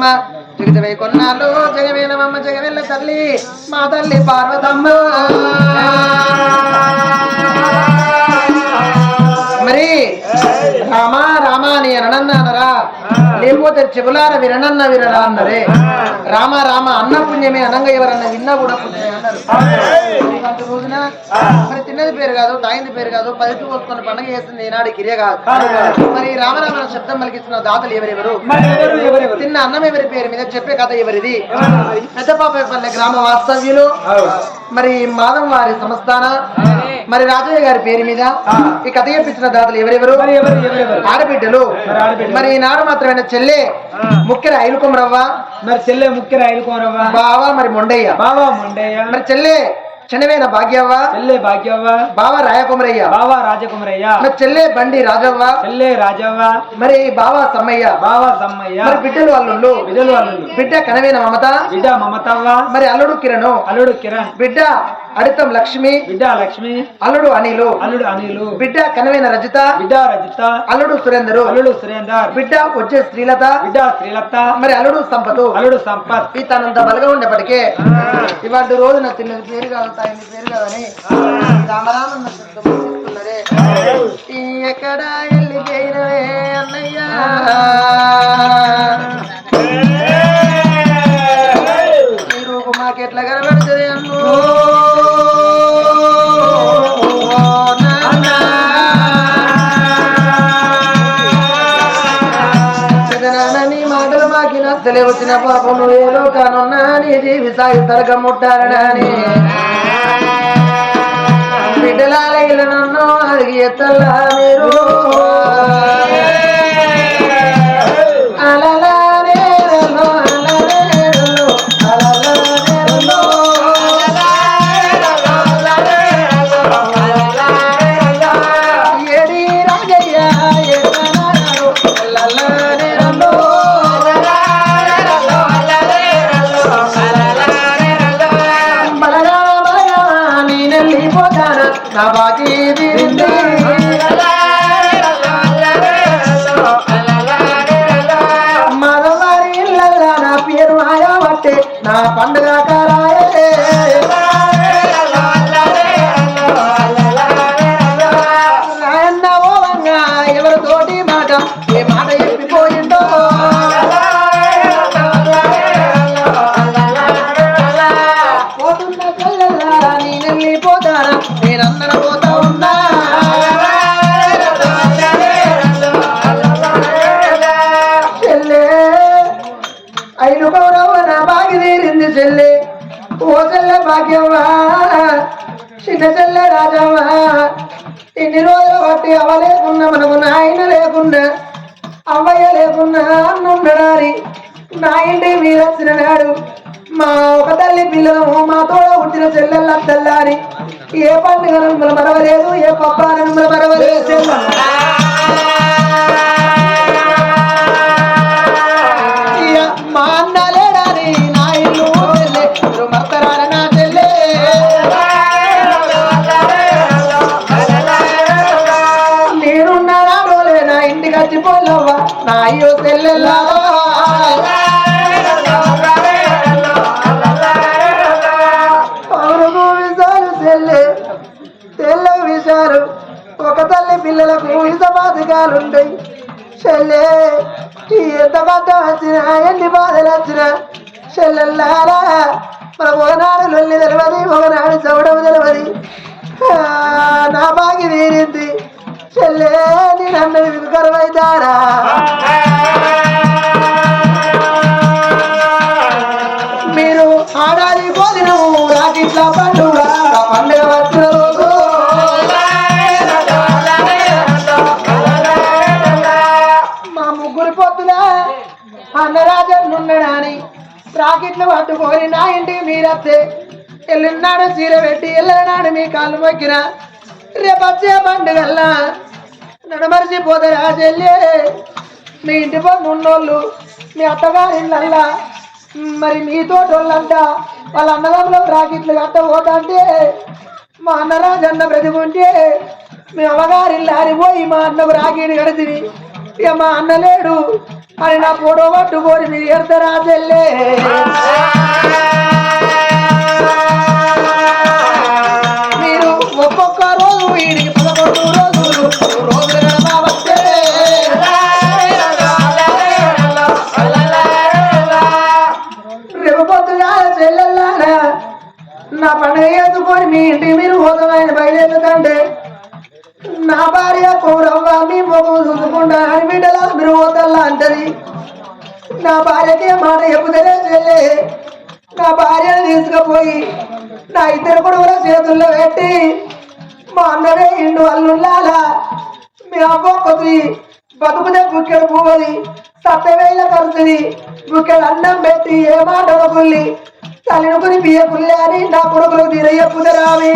పార్వతమ్మ తులసాడవమ్మ జగదవై కొన్నాళ్ళు. జగవేనమమ్మ జగవెల్ల తల్లి. మా తల్లి పార్వతమ్మ. మరి రామా రామా అని అనన్నానరా లేకపోతే చెబులార విననన్న వినరా అన్నరే. రామ రామ అన్న పుణ్యమే అనంగా ఎవరన్నా విన్నా కూడా పుణ్యమే అన్నారు. రోజున మరి తిన్నది పేరు కాదు తాగింది పేరు కాదు పదిటి వస్తున్న పండుగ చేస్తుంది ఈనాడు గిరే కాదు. మరి రామరామ శబ్దం పలికిస్తున్న దాతలు ఎవరెవరు? తిన్న అన్నం ఎవరి పేరు మీద చెప్పే కథ ఎవరిది? పెద్దపాపల్లి గ్రామ వాస్తవ్యులు. మరి మాధవ వారి సంస్థాన. మరి రాజయ్య గారి పేరు మీద ఈ కథ చెప్పించిన దాతలు ఎవరెవరు? ఆడబిడ్డలు. మరి ఈనాడు మాత్రమే చెల్లె ముఖ్య ఐలుకొం రవ్వ మరి చెల్లె ముఖ్య రైలు కోరవ్వ బావ మరి మొండయ్య. బావా మొండయ్య. మరి చెల్లె చెన్నవేన భాగ్యవ్వ. చెల్లె భాగ్యవ్వ. బావ రాయకుమరయ్య. బావా రాజకుమరయ్య. మరి చెల్లె బండి రాజవ్వ. చెల్లె రాజవ్వ. మరి బావ సమ్మయ్య. బావా సమ్మయ్య. మరి బిడ్డలు అల్లుళ్ళు. బిడ్డలు అల్లుడు బిడ్డ కనవేన మమత. బిడ్డ మమతవ్వ. మరి అల్లుడు కిరణు. అల్లుడు కిరణ్. బిడ్డ అడితం లక్ష్మి బిడ్డ లక్ష్మి అల్లుడు అనిలు అల్లుడు అనిలు బిడ్డ కనవేన రజిత బిడ్డ రజిత అల్లుడు సురేందరు అల్లుడు సురేందర్ బిడ్డ వచ్చే శ్రీలత బిడ్డ శ్రీలత మరి అల్లుడు సంపతు అల్లుడు సంపత్. ఈ తనంత బలగా ఉండేప్పటికే ఇవాటి రోజు నా తిన్నది పేరు తాయింది పేరు కాదని రామరామన్న ఎక్కడ వెళ్ళిపోయినవే అన్నయ్యా. సాగి తరగ ముట్టారని బిడ్డలాల నన్ను అడిగి ఎత్తల్లా మీరు? నా పండుగ కారాయే చెల్లె ఓ చెల్ల భాగ్యమ్మా చిన్న చెల్లె రాజమ్మ ఇన్ని రోజులు బట్టి అవ లేకున్నా మనకు నాయన లేకుండా అవ్వయ్య లేకున్నా అన్నుండడాని నా ఇంటి మీరు వచ్చిన నాడు మా ఒక తల్లి పిల్లలు మా తోడ పుట్టిన చెల్లెళ్ళ తెల్లారి ఏ పండుగ మిమ్మల్ని మరవలేదు ఏ పప్పాన్ని మిమ్మల్ని మరవలేదు. చెల్లెమ్మ. విష చెల్లే ఎంత కష్టం వచ్చినా ఎన్ని బాధలు వచ్చినా చెల్లెల్లారా మన ఒకనాడు లొల్లి తెలియదు ఒకనాడు చవడం తెలియదు నా బాగి తీరింది. చెల్లే నేను అన్నది మీకు కరువైతారా పోయి నా ఇంటికి మీరత్తే. ఎల్లున్నాడు చీర పెట్టి ఎల్లనాడు మీ కాళ్ళు మొక్కిన. రేపు వచ్చే పండుగల్లా నడమరిచిపోతారా చెల్లే మీ ఇంటి పన్ను ఉన్నోళ్ళు మీ అత్తగారిళ్ళల్లా మరి మీతో వాళ్ళంతా వాళ్ళ అన్నదమ్ములో రాకెట్లు కట్ట పోతాంటే మా మా అన్నరాజన్న బ్రతికుంటే మీ అమ్మగారి ఆరిపోయి మా అన్నకు రాకీడు కడితిని. ఇక మా అన్న లేడు. అని నా ఫోటో పట్టుకొని మీరు ఎడతారా చెల్లే. నా ఇద్దరు కొడుకుల చేతుల్లో పెట్టి మా అన్నవే ఇండు అల్లుల్లాలా మీ అవ్వ కొద్ది బతుకుదే బుక్కెడు పోవది సత్తవేల కరుతుంది బుక్కెడు అన్నం పెట్టి ఏ మాట పుల్లి తల్లినుకుని బియ్య పుల్లి అని నా కొడుకులకు తీరయ్య పుదరావి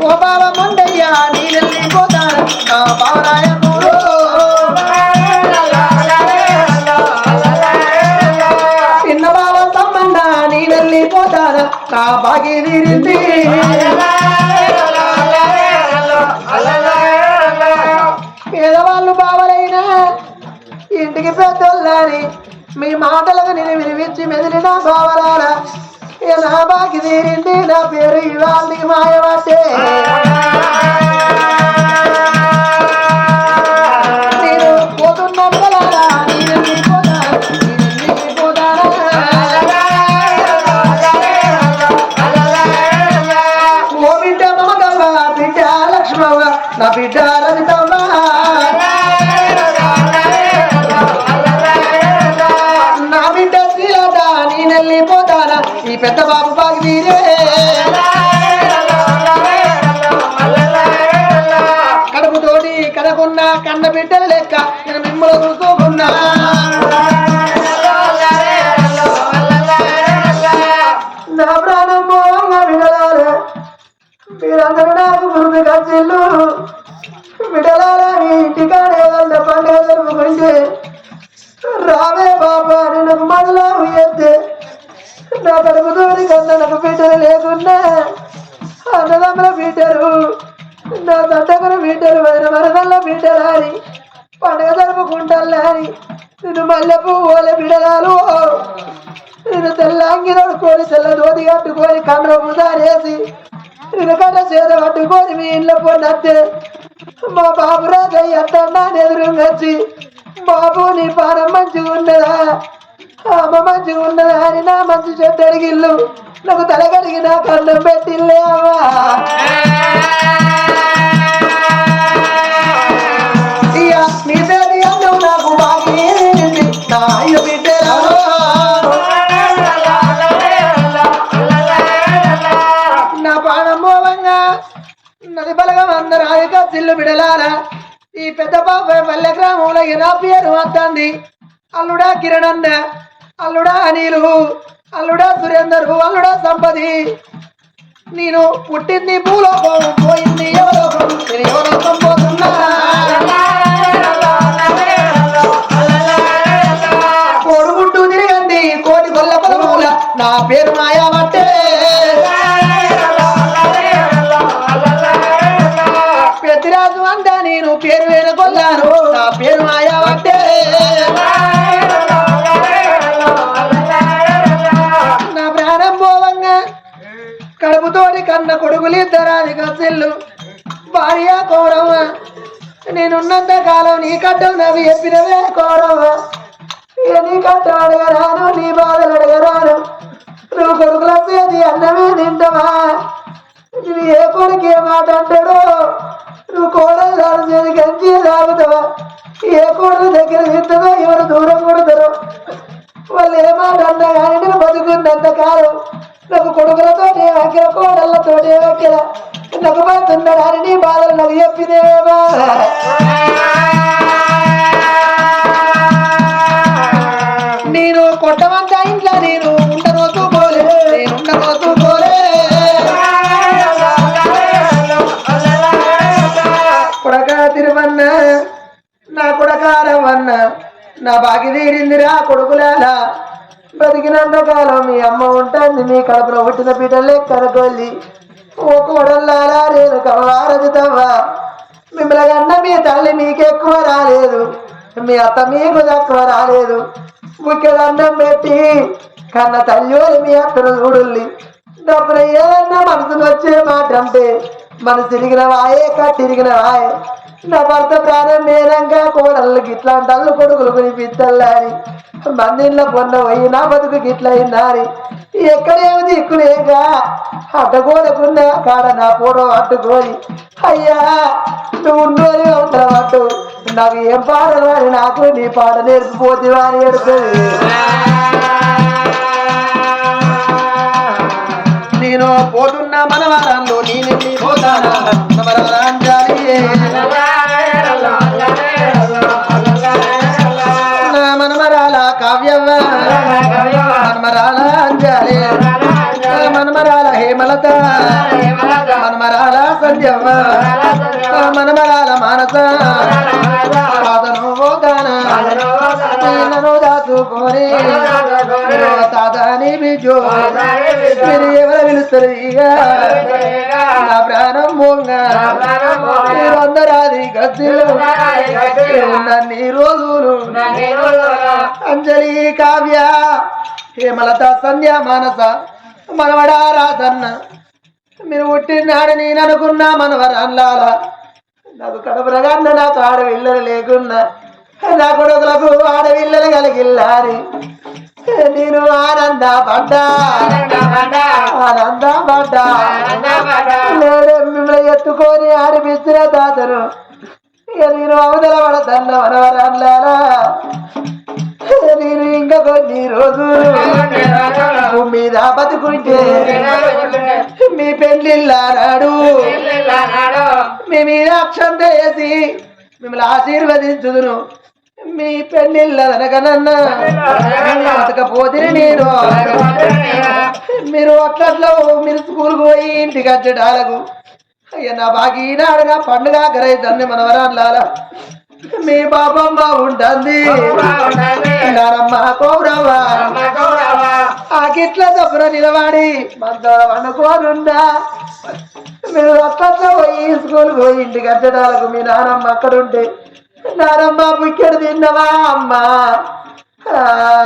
ఓ బాబా మండయ్యా నీళ్ళని పోతాను నా బావరాయ పేదవాళ్ళు బావలైనా ఇంటికి పెద్దోళ్ళని మీ మాటలకు నేను వినిపించి మెదిలిన బావలారా ఎలా నా బాకి తీరింది నా పేరు ఇవాళకి మాయవాటే పెద్ద కడుపుతోటి కడకున్న కన్న బిడ్డల లెక్క నేను మిమ్మల్ని చూసుకున్నా నా ప్రాణం మీరందరూ నాకు గురువు కచ్చిల్లు. నా కడుపుతోటి కన్నా బిడ్డలు లేకుండా అన్నదమ్ముల బిడ్డలు నా తండ్రి బిడ్డలు వదిన మరదల్ల బిడ్డలు పండగ పండుగ జరుపుకుంటాను నేను మల్లె ఓల బిడలాలు. నేను తెల్లంగి నడుకొని తెల్ల దోతి కట్టుకొని కన్ను ముదారేసి నేను కట్ట చేత పట్టుకొని మీ ఇంట్లో పోనత్తే మా బాబు రాజయ్య అత్తన్నా ఎదురుంగచ్చి బాబు నీ పానం మంచిగా ఉన్నదా అమ్మ మంచిగా ఉన్నదా అని నా మంచి చెట్టు అడిగిల్లు. నాకు తలగడిగి నా కన్నం పెట్టిల్లే అమ్మా నా పానం నది బలగం అందరు ఆయక చిల్లు బిడలారా. ఈ పెద్ద పాప పల్లె గ్రామంలో నా పేరు వస్తుంది అల్లుడా కిరణన్న అల్లుడా అనిలు అల్లుడా సురేందరు అల్లుడా సంపది నేను పుట్టింది భూలోకం పోయింది ఎవలోకం నేను పోతున్నా కొడుకులు ఇద్దరాది కసిల్లు భార్య కోరవ నేనున్నంత కాలం నీ కట్టం నవి చెప్పినవే కోరవ నీ కట్టం అడగరా నేను కొట్టమంతా ఇంట్లో నేను ఉండను పోలే నేను ఉండను పోలే. కొడక తిరువన్న నా కొడకారవన్న నా బాకి తీరిందిరా కొడుకులాలా. బతికినంత కాలం మీ అమ్మ ఉంటుంది మీ కడుపులో పుట్టిన బిడ్డలే కనుకొల్లి ఓ కోడల్లారా నేను కవలారది తవ్వ. మిమ్మల్ని కన్నా మీ తల్లి మీకెక్కువ రాలేదు. మీ అత్త మీకు తక్కువ రాలేదు ఇక్కడ అన్నం పెట్టి కన్న తల్లి మీ అత్తను చూడుల్లి. డబ్బులు ఏదన్నా మనసుకు వచ్చే మాట అంటే మన తిరిగిన వాయే కట్టిరిగిన వాయే. నా భర్త ప్రాణం నేనంగా కోడళ్ళకి గిట్లాంటి అల్లు కొడుకులు కొనిపిత్తల్లాని మందిళ్ళ పొన్న పోయి నా బతుకు గిట్ల అయిందాని ఎక్కడేమో దిక్కులేక అడ్డగోడకున్న కాడ నా పూర్వం అడ్డుకోని అయ్యా నువ్వు ఉన్నోని అవసరం నాకు ఏం పాడలు నాకు నీ పాట నేర్పిపోతివా అని ఎడుతుంది పోతున్న మనవరంలో నేను పోతానా? మనవరాంజాలి నా మనమరాల కావ్యవ్వ. మనమరాల అంజాలి నా మనమరాల హేమలత. మనమరాల సంధ్యవ్వ నా మనమరాల మానస. సాధను పోతానా నన్ను దాచుకొని తాత అని బిజో మీరు ఎవరు పిలుస్తారు ఇక నా ప్రాణం మోంగ మీరు అందరాది గద్దెలు ఉన్నన్ని రోజులు అంజలి కావ్య హేమలత సంధ్య మానస మనవడా రాజన్న మీరు పుట్టినాడు నేను అనుకున్నా మనవరాన్లాల నాకు కడపరగాన్న నాకు ఆడవిల్లలు లేకున్నా నా కొడుకులకు ఆడవిల్లలు కలిగిల్లారి. నేను ఆనంద పడ్డా ఆనంద పడ్డా మిమ్మల్ని ఎత్తుకొని ఆడిపించిన తాతను నేను అవతల మనవరాన్లారా నేను ఇంకా కొన్ని రోజులు మీద బతుకుంటే మీ పెళ్ళిళ్ళారాడు మీ మీద అక్షంత వేసి మిమ్మల్ని ఆశీర్వదించుదును. మీ పెళ్ళిళ్ళ అనగనన్నా. బతకపోతే నేను మీరు అట్లట్లో మీరు స్కూల్కి పోయి ఇంటికి వచ్చేటాలకు అయ్యా నా బాగా ఈనాడు నా పండుగ గరైతుంది మన వరాన్లాల. మీ పాపమ్మ ఉంటుంది నానమ్మ కోబ్రవ్వ ఆ గిట్ల చప్పున నిలబడి మనతో అనుకోనుందా మీరు అట్లట్లో పోయి స్కూల్ పోయి ఇంటికి వచ్చేటాలకు మీ నానమ్మ అక్కడుంటే నారమ్మ బుక్కెడు తిన్నవా అమ్మా?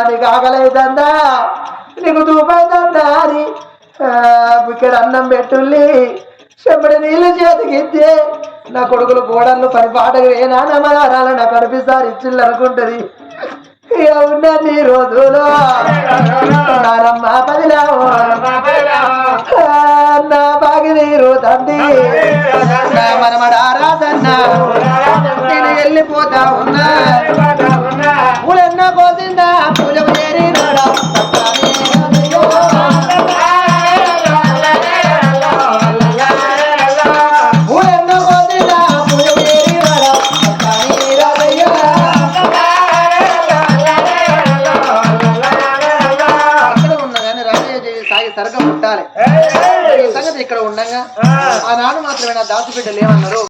నీకు ఆకలైతుందా? నీకు దూపైతుందా అని ఆ, అన్నం పెట్టుల్లి చెంబడి నీళ్ళు చేతికిద్దే నా కొడుకులు గోడలు పని పాటకు ఏ నానమ్మ నాకు అనిపిస్తారు ఇచ్చిళ్ళు అనుకుంటుంది. ఇక ఉన్న నీ రోజులో? నానమ్మ పదిలావు. నా బాగి నీరు తండ్రి నా మనమడారాదన్న నేను వెళ్ళిపోతా ఉన్నా. మాత్రమే నా దాచిపెట్టలేమన్నారు.